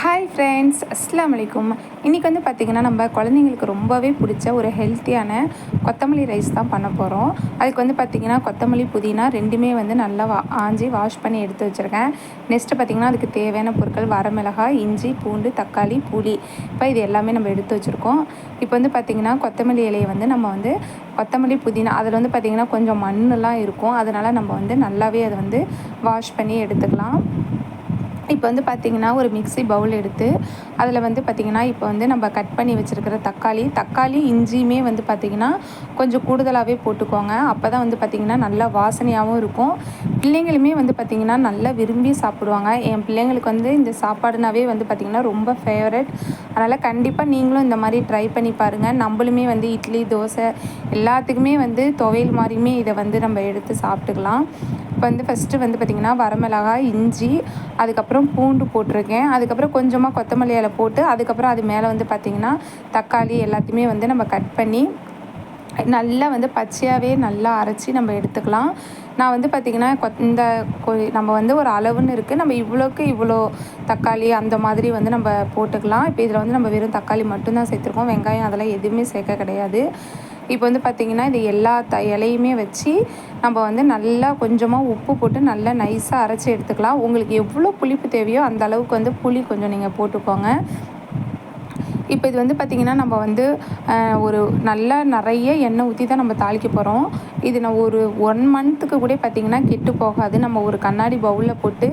Hi friends அஸ்லாம் வலைக்கும் இன்றைக்கி வந்து பார்த்திங்கன்னா நம்ம குழந்தைங்களுக்கு ரொம்பவே பிடிச்ச ஒரு ஹெல்த்தியான கொத்தமல்லி ரைஸ் தான் பண்ண போகிறோம் அதுக்கு வந்து பார்த்திங்கன்னா கொத்தமல்லி புதினா ரெண்டுமே வந்து நல்லா வா ஆஞ்சி வாஷ் பண்ணி எடுத்து வச்சுருக்கேன். நெக்ஸ்ட்டு பார்த்திங்கன்னா அதுக்கு தேவையான பொருட்கள் வரமிளகாய் இஞ்சி பூண்டு தக்காளி புளி. இப்போ இது எல்லாமே நம்ம எடுத்து வச்சுருக்கோம். இப்போ வந்து பார்த்திங்கன்னா கொத்தமல்லி இலையை வந்து நம்ம வந்து கொத்தமல்லி புதினா அதில் வந்து பார்த்திங்கன்னா கொஞ்சம் மண்ணெலாம் இருக்கும். அதனால் நம்ம வந்து நல்லாவே அதை வந்து வாஷ் பண்ணி எடுத்துக்கலாம். இப்போ வந்து பார்த்திங்கன்னா ஒரு மிக்சி பவுல் எடுத்து அதில் வந்து பார்த்திங்கன்னா இப்போ வந்து நம்ம கட் பண்ணி வச்சுருக்கிற தக்காளி தக்காளி இஞ்சியுமே வந்து பார்த்திங்கன்னா கொஞ்சம் கூடுதலாகவே போட்டுக்கோங்க. அப்போ தான் வந்து பார்த்திங்கன்னா நல்லா வாசனையாகவும் இருக்கும். பிள்ளைங்களுமே வந்து பார்த்திங்கன்னா நல்லா விரும்பி சாப்பிடுவாங்க. என் பிள்ளைங்களுக்கு வந்து இந்த சாப்பாடுனாவே வந்து பார்த்திங்கன்னா ரொம்ப ஃபேவரட் அதனால் கண்டிப்பாக நீங்களும் இந்த மாதிரி ட்ரை பண்ணி பாருங்கள் நம்மளுமே வந்து இட்லி தோசை எல்லாத்துக்குமே வந்து துவையல் மாதிரியுமே இதை வந்து நம்ம எடுத்து சாப்பிட்டுக்கலாம். இப்போ வந்து ஃபஸ்ட்டு வந்து பார்த்திங்கன்னா வரமிளகாய் இஞ்சி அதுக்கப்புறம் பூண்டு போட்டிருக்கேன். அதுக்கப்புறம் கொஞ்சமாக கொத்தமல்லி இலை போட்டு அதுக்கப்புறம் அது மேலே வந்து பார்த்திங்கன்னா தக்காளி எல்லாத்தையுமே வந்து நம்ம கட் பண்ணி நல்லா வந்து பச்சையாகவே நல்லா அரைச்சி நம்ம எடுத்துக்கலாம். நான் வந்து பார்த்திங்கன்னா இந்த நம்ம வந்து ஒரு அளவுன்னு இருக்குது நம்ம இவ்வளோக்கு இவ்வளோ தக்காளி அந்த மாதிரி வந்து நம்ம போட்டுக்கலாம். இப்போ இதில் வந்து நம்ம வெறும் தக்காளி மட்டும்தான் சேர்த்துருக்கோம். வெங்காயம் அதெல்லாம் எதுவுமே சேர்க்க கிடையாது. இப்போ வந்து பார்த்திங்கன்னா இது எல்லா த இலையுமே வச்சு நம்ம வந்து நல்லா கொஞ்சமாக உப்பு போட்டு நல்லா நைஸாக அரைச்சி எடுத்துக்கலாம். உங்களுக்கு எவ்வளோ புளிப்பு தேவையோ அந்த அளவுக்கு வந்து புளி கொஞ்சம் நீங்கள் போட்டுக்கோங்க. இப்போ இது வந்து பார்த்திங்கன்னா நம்ம வந்து ஒரு நல்லா நிறைய எண்ணெய் ஊற்றி தான் நம்ம தாளிக்க போகிறோம் இது நான் ஒரு ஒன் மந்த்துக்கு கூட பார்த்திங்கன்னா கெட்டு போகாது. நம்ம ஒரு கண்ணாடி பவுலில் போட்டு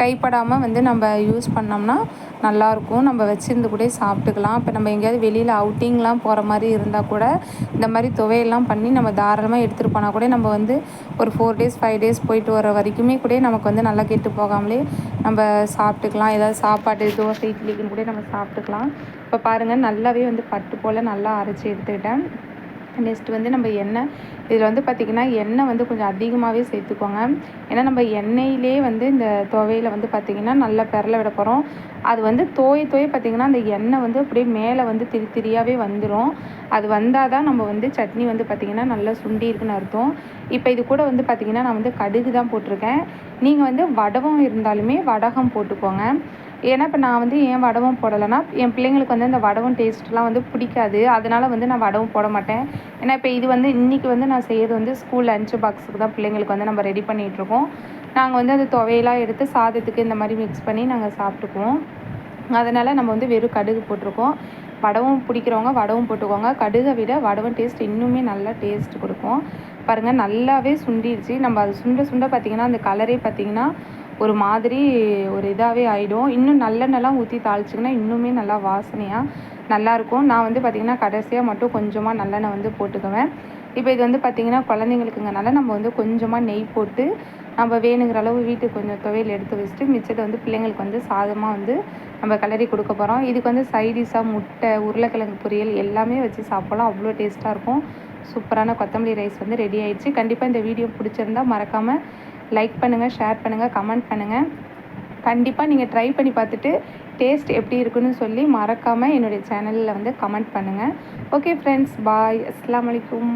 கைப்படாமல் வந்து நம்ம யூஸ் பண்ணோம்னா நல்லாயிருக்கும் நம்ம வச்சுருந்து கூட சாப்பிட்டுக்கலாம். இப்போ நம்ம எங்கேயாவது வெளியில் அவுட்டிங்லாம் போகிற மாதிரி இருந்தால் கூட இந்த மாதிரி துவையெல்லாம் பண்ணி நம்ம தாராளமாக எடுத்துகிட்டு போனால் கூட நம்ம வந்து ஒரு ஃபோர் டேஸ் ஃபைவ் டேஸ் போயிட்டு வர வரைக்குமே கூட நமக்கு வந்து நல்லா கெட்டு போகாமலே நம்ம சாப்பிட்டுக்கலாம். ஏதாவது சாப்பாடு தோசை இட்லிக்குன்னு கூட நம்ம சாப்பிட்டுக்கலாம். இப்போ பாருங்கள் நல்லாவே வந்து பட்டு போல் நல்லா அரைச்சி எடுத்துக்கிட்டேன். நெக்ஸ்ட் வந்து நம்ம எண்ணெய். இதில் வந்து பார்த்திங்கன்னா எண்ணெய் வந்து கொஞ்சம் அதிகமாகவே சேர்த்துக்கோங்க. ஏன்னா நம்ம எண்ணெயிலே வந்து இந்த துவையில் வந்து பார்த்திங்கன்னா நல்லா பெரல விட போகிறோம் அது வந்து தோய தோய பார்த்திங்கன்னா அந்த எண்ணெய் வந்து அப்படியே மேலே வந்து திரி திரியாகவே வந்துடும் அது வந்தால் தான் நம்ம வந்து சட்னி வந்து பார்த்திங்கன்னா நல்லா சுண்டி இருக்குன்னு அர்த்தம். இப்போ இது கூட வந்து பார்த்திங்கன்னா நான் வந்து கடுகு தான் போட்டிருக்கேன். நீங்கள் வந்து வடகம் இருந்தாலுமே வடகம் போட்டுக்கோங்க. ஏன்னா இப்போ நான் வந்து ஏன் வடவும் போடலைன்னா என் பிள்ளைங்களுக்கு வந்து அந்த வடவும் டேஸ்ட்லாம் வந்து பிடிக்காது. அதனால் வந்து நான் வடவும் போட மாட்டேன். ஏன்னா இப்போ இது வந்து இன்றைக்கி வந்து நான் செய்கிறது வந்து ஸ்கூல் லஞ்ச் பாக்ஸுக்கு தான் பிள்ளைங்களுக்கு வந்து நம்ம ரெடி பண்ணிகிட்ருக்கோம் நாங்கள் வந்து அது துவையெல்லாம் எடுத்து சாதத்துக்கு இந்த மாதிரி மிக்ஸ் பண்ணி நாங்கள் சாப்பிட்டுக்குவோம். அதனால் நம்ம வந்து வெறும் கடுகு போட்டிருக்கோம். வடவும் பிடிக்கிறவங்க வடவும் போட்டுக்கோங்க. கடுகை விட வடவும் டேஸ்ட் இன்னுமே நல்லா டேஸ்ட் கொடுக்கும். பாருங்கள் நல்லாவே சுண்டிடுச்சு நம்ம அது சுண்ட சுண்ட பார்த்திங்கன்னா அந்த கலரே பார்த்திங்கன்னா ஒரு மாதிரி ஒரு இதாகவே ஆகிடும் இன்னும் நல்லெண்ணெய்லாம் ஊற்றி தாளிச்சிங்கன்னா இன்னுமே நல்லா வாசனையாக நல்லாயிருக்கும். நான் வந்து பார்த்திங்கன்னா கடைசியாக மட்டும் கொஞ்சமாக நல்லெண்ணெய் வந்து போட்டுக்குவேன். இப்போ இது வந்து பார்த்திங்கன்னா குழந்தைங்களுக்குங்கனால நம்ம வந்து கொஞ்சமாக நெய் போட்டு நம்ம வேணுங்கிற அளவு வீட்டுக்கு கொஞ்சம் துவையல் எடுத்து வச்சுட்டு மிச்சத்தை வந்து பிள்ளைங்களுக்கு வந்து சாதமாக வந்து நம்ம கலரி கொடுக்க போகிறோம் இதுக்கு வந்து சைடிஷாக முட்டை உருளைக்கிழங்கு பொரியல் எல்லாமே வச்சு சாப்பிட்லாம். அவ்வளோ டேஸ்ட்டாக இருக்கும். சூப்பரான கொத்தமல்லி ரைஸ் வந்து ரெடி ஆயிடுச்சு. கண்டிப்பாக இந்த வீடியோ பிடிச்சிருந்தா மறக்காமல் லைக் பண்ணுங்கள் ஷேர் பண்ணுங்கள் கமெண்ட் பண்ணுங்கள் கண்டிப்பாக நீங்கள் ட்ரை பண்ணி பார்த்துட்டு டேஸ்ட் எப்படி இருக்குன்னு சொல்லி மறக்காமல் என்னுடைய சேனலில் வந்து கமெண்ட் பண்ணுங்கள் ஓகே ஃப்ரெண்ட்ஸ் பாய் அஸ்லாம் வலைக்கும்